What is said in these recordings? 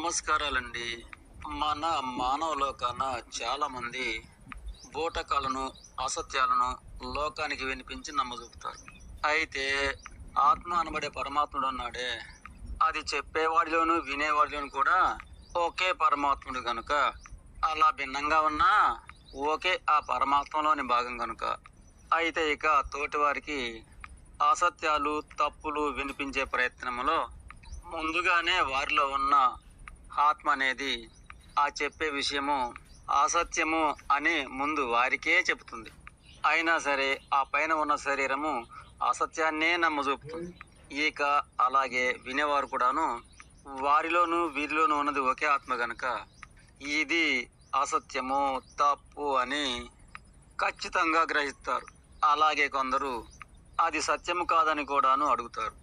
నమస్కారాలండి. మన మానవ లోకాన చాలా మంది బూటకాలను అసత్యాలను లోకానికి వినిపించి నమ్మజూపుతారు అయితే ఆత్మ అనబడే పరమాత్ముడు అన్నాడే అది చెప్పేవాడిలోను వినేవాడిలోను కూడా ఒకే పరమాత్ముడు కనుక అలా భిన్నంగా ఉన్నా ఒకే ఆ పరమాత్మలోని భాగం కనుక అయితే ఇక తోటివారికి అసత్యాలు తప్పులు వినిపించే ప్రయత్నంలో ముందుగానే వారిలో ఉన్న ఆత్మ అనేది ఆ చెప్పే విషయము అసత్యము అని ముందు వారికే చెబుతుంది. అయినా సరే ఆ పైన ఉన్న శరీరము అసత్యాన్నే నమ్మజూపుతుంది ఇక అలాగే వినేవారు కూడాను వారిలోనూ వీరిలోనూ ఉన్నది ఒకే ఆత్మ గనక ఇది అసత్యము తప్పు అని ఖచ్చితంగా గ్రహిస్తారు. అలాగే కొందరు అది సత్యము కాదని కూడాను అడుగుతారు.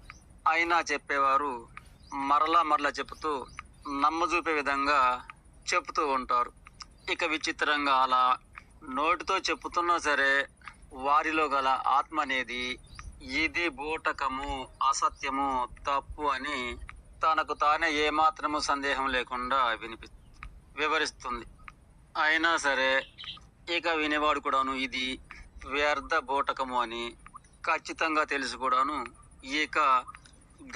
అయినా చెప్పేవారు మరలా మరలా చెబుతూ నమ్మజూపే విధంగా చెప్తూ ఉంటారు. ఇక విచిత్రంగా అలా నోటితో చెప్పుతున్నా సరే వారిలో గల ఆత్మ అనేది ఇది బూటకము అసత్యము తప్పు అని తనకు తానే ఏమాత్రము సందేహం లేకుండా వినిపి వివరిస్తుంది. అయినా సరే ఇక వినేవాడు కూడాను ఇది వ్యర్థ బూటకము అని ఖచ్చితంగా తెలిసి కూడాను ఇక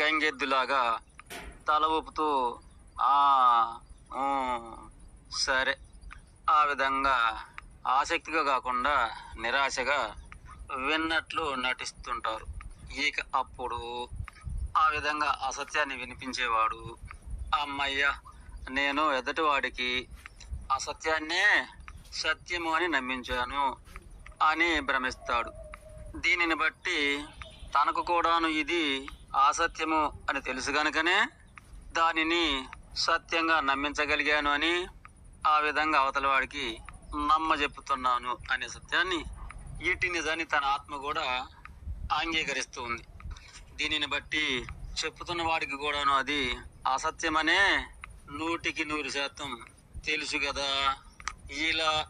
గంగెద్దులాగా తల ఊపుతూ సరే. ఆ విధంగా ఆసక్తిగా కాకుండా నిరాశగా విన్నట్లు నటిస్తుంటారు. ఇక అప్పుడు ఆ విధంగా అసత్యాన్ని వినిపించేవాడు అమ్మయ్య నేను ఎదుటివాడికి అసత్యాన్నే సత్యము అని నమ్మించాను అని భ్రమిస్తాడు. దీనిని బట్టి తనకు కూడాను ఇది అసత్యము అని తెలుసు గనుకనే దానిని సత్యంగా నమ్మించగలిగాను అని ఆ విధంగా అవతల వాడికి నమ్మ చెప్పుతున్నాను అనే సత్యాన్ని ఇటు నిజాన్ని తన ఆత్మ కూడా అంగీకరిస్తూ ఉంది. దీనిని బట్టి చెప్పుతున్న వాడికి కూడాను అది అసత్యమనే నూటికి నూరు శాతం తెలుసు కదా. ఇలా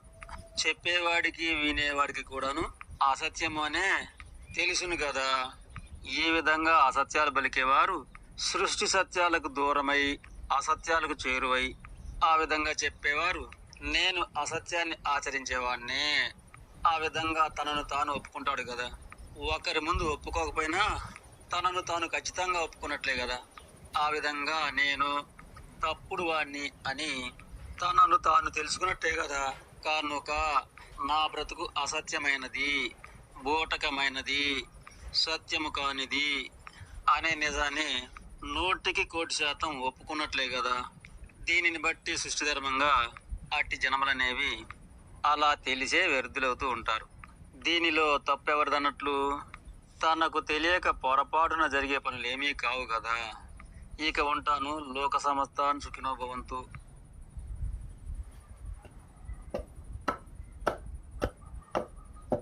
చెప్పేవాడికి వినేవాడికి కూడాను అసత్యము అనే తెలుసును కదా. ఈ విధంగా అసత్యాలు పలికేవారు సృష్టి సత్యాలకు దూరమై అసత్యాలకు చేరువై ఆ విధంగా చెప్పేవారు. నేను అసత్యాన్ని ఆచరించేవాడినే ఆ విధంగా తనను తాను ఒప్పుకుంటాడు కదా ఒకరి ముందు ఒప్పుకోకపోయినా తనను తాను ఖచ్చితంగా ఒప్పుకున్నట్లే కదా ఆ విధంగా నేను తప్పుడు వాడిని అని తనను తాను తెలుసుకున్నట్టే కదా కానుక నా బ్రతుకు అసత్యమైనది బూటకమైనది సత్యము కానిది అనే నిజాన్ని నూటికి కోటి శాతం ఒప్పుకున్నట్లే కదా. దీనిని బట్టి సృష్టి ధర్మంగా అట్టి జనములనేవి అలా తెలిసే వ్యర్థులవుతూ ఉంటారు. దీనిలో తప్పెవరిదన్నట్లు? తనకు తెలియక పొరపాటున జరిగే పనులు ఏమీ కావు కదా. ఇక ఉంటాను లోక సమస్తాన్ సుఖినో